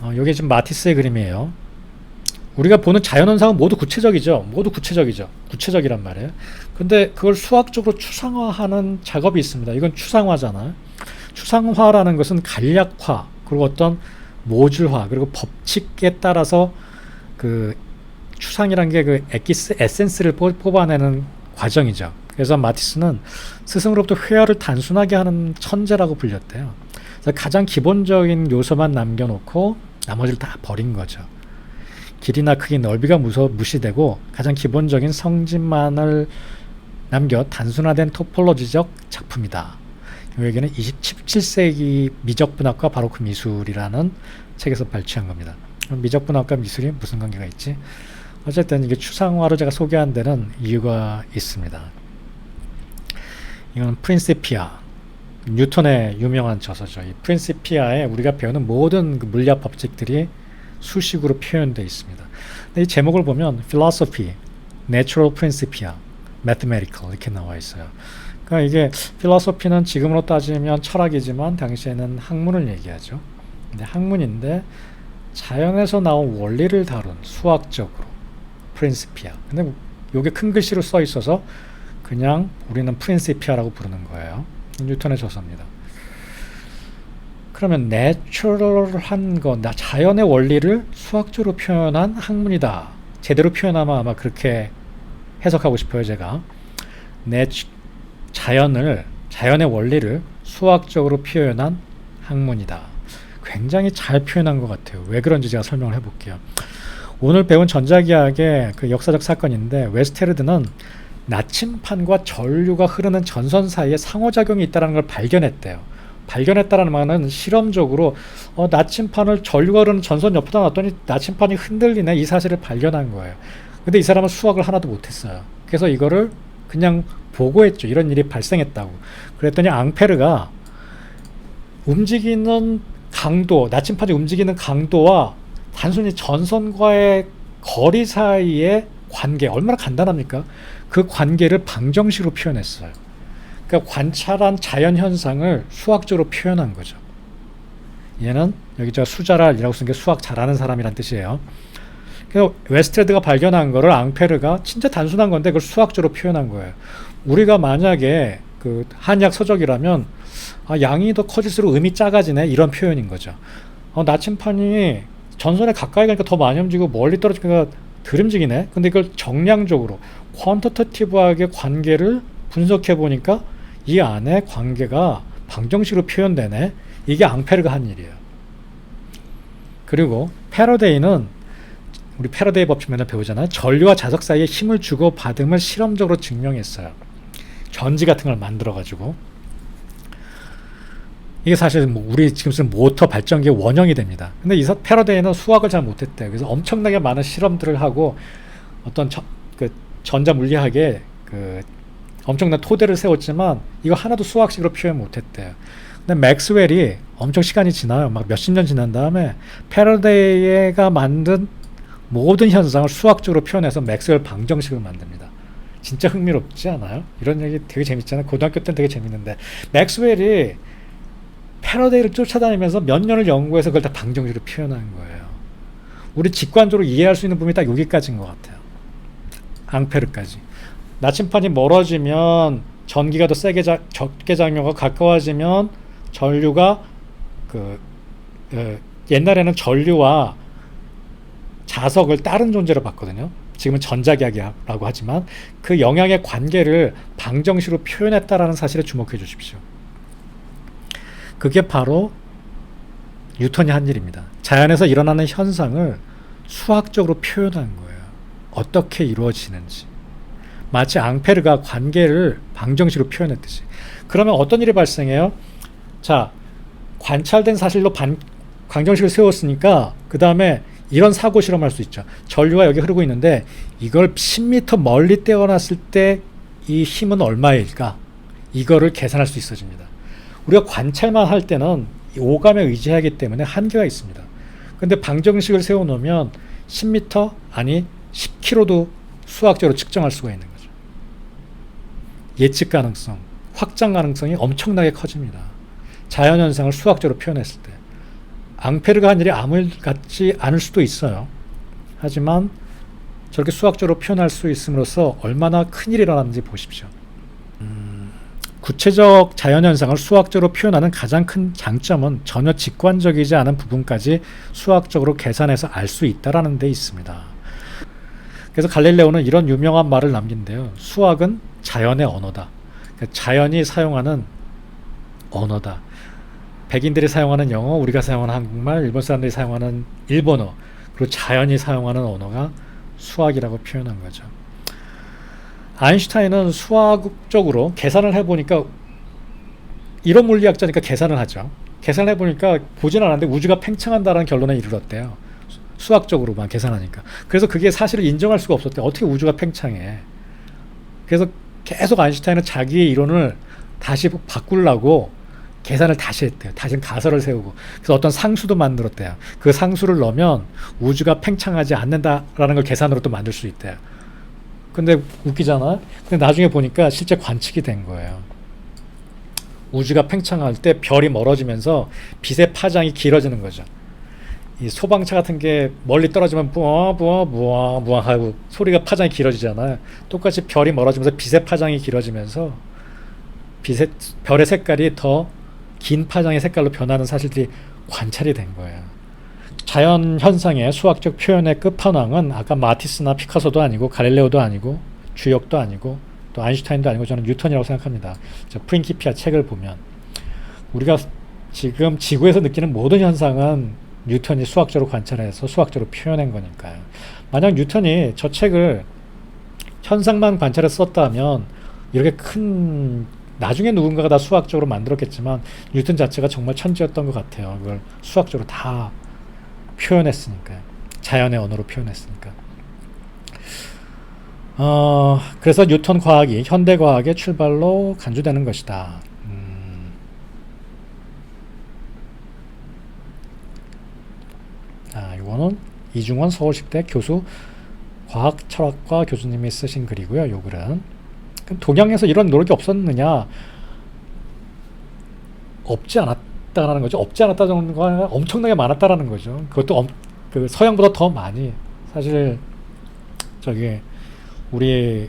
어, 이게 지금 마티스의 그림이에요. 우리가 보는 자연현상은 모두 구체적이죠. 모두 구체적이죠. 구체적이란 말이에요. 근데 그걸 수학적으로 추상화하는 작업이 있습니다. 이건 추상화잖아요. 추상화라는 것은 간략화, 그리고 어떤 모듈화, 그리고 법칙에 따라서 그 추상이란 게그 엑기스 에센스를 뽑- 뽑아내는 과정이죠. 그래서 마티스는 스승으로부터 회화를 단순하게 하는 천재라고 불렸대요. 가장 기본적인 요소만 남겨놓고 나머지를 다 버린 거죠. 길이나 크기, 넓이가 무서, 무시되고 가장 기본적인 성질만을 남겨 단순화된 토폴로지적 작품이다. 이 얘기는 27세기 미적분학과 바로크 미술이라는 책에서 발췌한 겁니다. 미적분학과 미술이 무슨 관계가 있지? 어쨌든 이게 추상화로 제가 소개한 데는 이유가 있습니다. 이건 프린시피아 뉴턴의 유명한 저서죠. 이 프린시피아에 우리가 배우는 모든 그 물리학 법칙들이 수식으로 표현되어 있습니다. 이 제목을 보면 philosophy, natural principia, mathematical 이렇게 나와 있어요. 그러니까 이게 philosophy는 지금으로 따지면 철학이지만 당시에는 학문을 얘기하죠. 근데 학문인데 자연에서 나온 원리를 다룬 수학적으로 principia. 근데 이게 큰 글씨로 써 있어서 그냥 우리는 프린시피아라고 부르는 거예요. 뉴턴의 저서입니다. 그러면 내추럴한 거, 나 자연의 원리를 수학적으로 표현한 학문이다. 제대로 표현하면 아마 그렇게 해석하고 싶어요, 제가. 내 자연을 자연의 원리를 수학적으로 표현한 학문이다. 굉장히 잘 표현한 것 같아요. 왜 그런지 제가 설명을 해볼게요. 오늘 배운 전자기학의 그 역사적 사건인데 웨스테르드는 나침판과 전류가 흐르는 전선 사이에 상호작용이 있다는 걸 발견했대요. 발견했다는 말은 실험적으로 어, 나침판을 전류가 흐르는 전선 옆에다 놨더니 나침판이 흔들리네 이 사실을 발견한 거예요. 근데 이 사람은 수학을 하나도 못했어요. 그래서 이거를 그냥 보고했죠. 이런 일이 발생했다고. 그랬더니 앙페르가 움직이는 강도, 나침판이 움직이는 강도와 단순히 전선과의 거리 사이의 관계 얼마나 간단합니까? 그 관계를 방정식으로 표현했어요. 그러니까 관찰한 자연 현상을 수학적으로 표현한 거죠. 얘는 여기 저 수자랄이라고 쓴 게 수학 잘하는 사람이란 뜻이에요. 그래서 웨스트레드가 발견한 거를 앙페르가 진짜 단순한 건데 그걸 수학적으로 표현한 거예요. 우리가 만약에 그 한약 서적이라면 아, 양이 더 커질수록 음이 작아지네 이런 표현인 거죠. 어, 나침판이 전선에 가까이 가니까 더 많이 움직이고 멀리 떨어지니까 덜 움직이네. 근데 이걸 정량적으로 퀀터터티브하게 관계를 분석해 보니까 이 안에 관계가 방정식으로 표현되네. 이게 앙페르가 한 일이에요. 그리고 패러데이는 우리 패러데이 법칙 맨날 배우잖아요. 전류와 자석 사이에 힘을 주고 받음을 실험적으로 증명했어요. 전지 같은 걸 만들어 가지고 이게 사실 뭐 우리 지금 쓰는 모터 발전기의 원형이 됩니다. 근데 이 사- 패러데이는 수학을 잘 못했대요. 그래서 엄청나게 많은 실험들을 하고 어떤 저, 그 전자 물리학에 그 엄청난 토대를 세웠지만 이거 하나도 수학식으로 표현 못했대요. 근데 맥스웰이 엄청 시간이 지나요. 막 몇십 년 지난 다음에 패러데이가 만든 모든 현상을 수학적으로 표현해서 맥스웰 방정식을 만듭니다. 진짜 흥미롭지 않아요? 이런 얘기 되게 재밌잖아요. 고등학교 때는 되게 재밌는데 맥스웰이 패러데이를 쫓아다니면서 몇 년을 연구해서 그걸 다 방정식으로 표현한 거예요. 우리 직관적으로 이해할 수 있는 부분이 딱 여기까지인 것 같아요. 앙페르까지. 나침판이 멀어지면 전기가 더 세게 자, 적게 작용하고 가까워지면 전류가 그 어, 옛날에는 전류와 자석을 다른 존재로 봤거든요. 지금은 전자기학이라고 하지만 그 영향의 관계를 방정식으로 표현했다라는 사실에 주목해 주십시오. 그게 바로 뉴턴이 한 일입니다. 자연에서 일어나는 현상을 수학적으로 표현한 거예요. 어떻게 이루어지는지. 마치 앙페르가 관계를 방정식으로 표현했듯이. 그러면 어떤 일이 발생해요? 자, 관찰된 사실로 반, 방정식을 세웠으니까 그 다음에 이런 사고 실험할 수 있죠. 전류가 여기 흐르고 있는데 이걸 10m 멀리 떼어놨을 때 이 힘은 얼마일까? 이거를 계산할 수 있어집니다. 우리가 관찰만 할 때는 이 오감에 의지하기 때문에 한계가 있습니다. 근데 방정식을 세워놓으면 10m 아니 10km도 수학적으로 측정할 수가 있는 거죠. 예측 가능성, 확장 가능성이 엄청나게 커집니다. 자연 현상을 수학적으로 표현했을 때 앙페르가 한 일이 아무 일 같지 않을 수도 있어요. 하지만 저렇게 수학적으로 표현할 수 있음으로써 얼마나 큰 일이 일어났는지 보십시오. 음, 구체적 자연현상을 수학적으로 표현하는 가장 큰 장점은 전혀 직관적이지 않은 부분까지 수학적으로 계산해서 알 수 있다라는 데 있습니다. 그래서 갈릴레오는 이런 유명한 말을 남긴데요. 수학은 자연의 언어다. 그러니까 자연이 사용하는 언어다. 백인들이 사용하는 영어, 우리가 사용하는 한국말, 일본 사람들이 사용하는 일본어, 그리고 자연이 사용하는 언어가 수학이라고 표현한 거죠. 아인슈타인은 수학적으로 계산을 해보니까 이론 물리학자니까 계산을 하죠. 계산을 해보니까 보진 않았는데 우주가 팽창한다는 결론에 이르렀대요. 수학적으로만 계산하니까. 그래서 그게 사실을 인정할 수가 없었대. 어떻게 우주가 팽창해? 그래서 계속 아인슈타인은 자기의 이론을 다시 바꾸려고 계산을 다시 했대요. 다시 가설을 세우고. 그래서 어떤 상수도 만들었대요. 그 상수를 넣으면 우주가 팽창하지 않는다라는 걸 계산으로 또 만들 수 있대요. 근데 웃기잖아. 근데 나중에 보니까 실제 관측이 된 거예요. 우주가 팽창할 때 별이 멀어지면서 빛의 파장이 길어지는 거죠. 이 소방차 같은 게 멀리 떨어지면 부어 부어 부어 부어 하고 소리가 파장이 길어지잖아요. 똑같이 별이 멀어지면서 빛의 파장이 길어지면서 빛의 별의 색깔이 더 긴 파장의 색깔로 변하는 사실들이 관찰이 된 거예요. 자연 현상의 수학적 표현의 끝판왕은 아까 마티스나 피카소도 아니고 갈릴레오도 아니고 주역도 아니고 또 아인슈타인도 아니고 저는 뉴턴이라고 생각합니다. 저 프린키피아 책을 보면 우리가 지금 지구에서 느끼는 모든 현상은 뉴턴이 수학적으로 관찰해서 수학적으로 표현한 거니까요. 만약 뉴턴이 저 책을 현상만 관찰해서 썼다면 이렇게 큰 나중에 누군가가 다 수학적으로 만들었겠지만 뉴턴 자체가 정말 천재였던 것 같아요. 그걸 수학적으로 다 표현했으니까요. 자연의 언어로 표현했으니까. 어, 그래서 뉴턴 과학이 현대 과학의 출발로 간주되는 것이다. 음. 아, 이거는 이중원 서울식대 교수 과학철학과 교수님이 쓰신 글이고요. 요 글은 동양에서 이런 노력이 없었느냐? 없지 않았 다라는 거죠. 없지 않았다는 건 엄청나게 많았다라는 거죠. 그것도 엄, 그 서양보다 더 많이 사실 저기 우리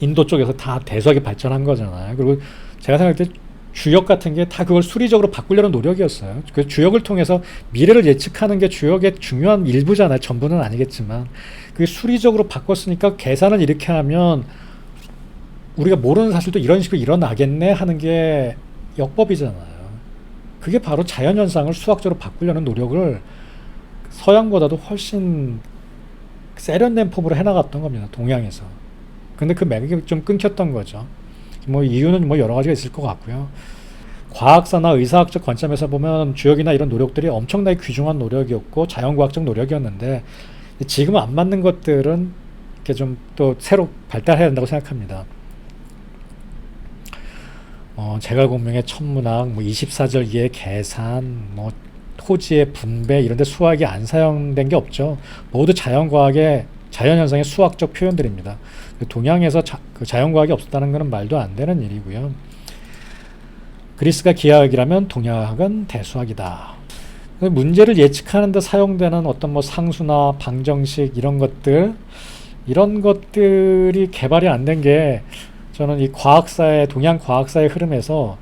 인도 쪽에서 다 대수학이 발전한 거잖아요. 그리고 제가 생각할 때 주역 같은 게 다 그걸 수리적으로 바꾸려는 노력이었어요. 그 주역을 통해서 미래를 예측하는 게 주역의 중요한 일부잖아요. 전부는 아니겠지만 그 수리적으로 바꿨으니까 계산을 이렇게 하면 우리가 모르는 사실도 이런 식으로 일어나겠네 하는 게 역법이잖아요. 그게 바로 자연현상을 수학적으로 바꾸려는 노력을 서양보다도 훨씬 세련된 폼으로 해나갔던 겁니다. 동양에서. 근데 그 맥이 좀 끊겼던 거죠. 뭐 이유는 뭐 여러 가지가 있을 것 같고요. 과학사나 의사학적 관점에서 보면 주역이나 이런 노력들이 엄청나게 귀중한 노력이었고 자연과학적 노력이었는데 지금 안 맞는 것들은 이렇게 좀 또 새로 발달해야 된다고 생각합니다. 어, 제갈공명의 천문학, 뭐 24절 기의 계산, 뭐 토지의 분배 이런 데 수학이 안 사용된 게 없죠. 모두 자연과학의 자연현상의 수학적 표현들입니다. 동양에서 자, 그 자연과학이 없었다는 것은 말도 안 되는 일이고요. 그리스가 기하학이라면 동양학은 대수학이다. 문제를 예측하는 데 사용되는 어떤 뭐 상수나 방정식 이런 것들 이런 것들이 개발이 안 된 게 저는 이 과학사의 동양 과학사의 흐름에서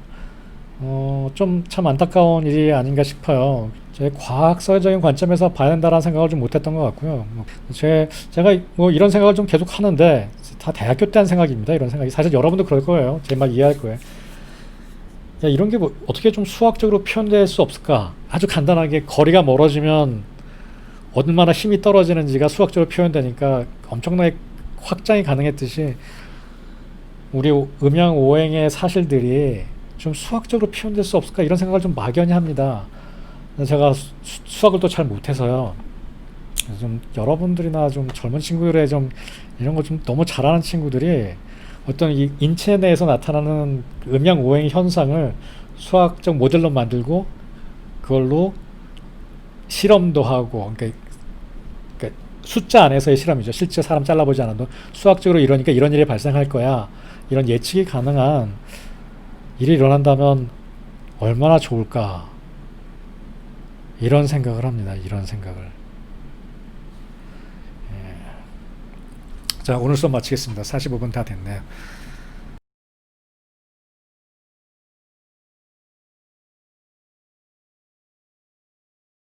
어, 좀 참 안타까운 일이 아닌가 싶어요. 제 과학사적인 관점에서 봐야 된다라는 생각을 좀 못했던 것 같고요. 뭐 제, 제가 뭐 이런 생각을 좀 계속 하는데 다 대학교 때 한 생각입니다. 이런 생각이 사실 여러분도 그럴 거예요. 제 말 이해할 거예요. 야, 이런 게 뭐 어떻게 좀 수학적으로 표현될 수 없을까? 아주 간단하게 거리가 멀어지면 얼마나 힘이 떨어지는지가 수학적으로 표현되니까 엄청나게 확장이 가능했듯이 우리 음양 오행의 사실들이 좀 수학적으로 표현될 수 없을까 이런 생각을 좀 막연히 합니다. 제가 수, 수학을 또 잘 못해서요. 좀 여러분들이나 좀 젊은 친구들의 좀 이런 거 좀 너무 잘하는 친구들이 어떤 이 인체 내에서 나타나는 음양 오행 현상을 수학적 모델로 만들고 그걸로 실험도 하고 그러니까, 그러니까 숫자 안에서의 실험이죠. 실제 사람 잘라보지 않아도 수학적으로 이러니까 이런 일이 발생할 거야. 이런 예측이 가능한 일이 일어난다면 얼마나 좋을까. 이런 생각을 합니다. 이런 생각을. 예. 자, 오늘 수업 마치겠습니다. 45분 다 됐네요.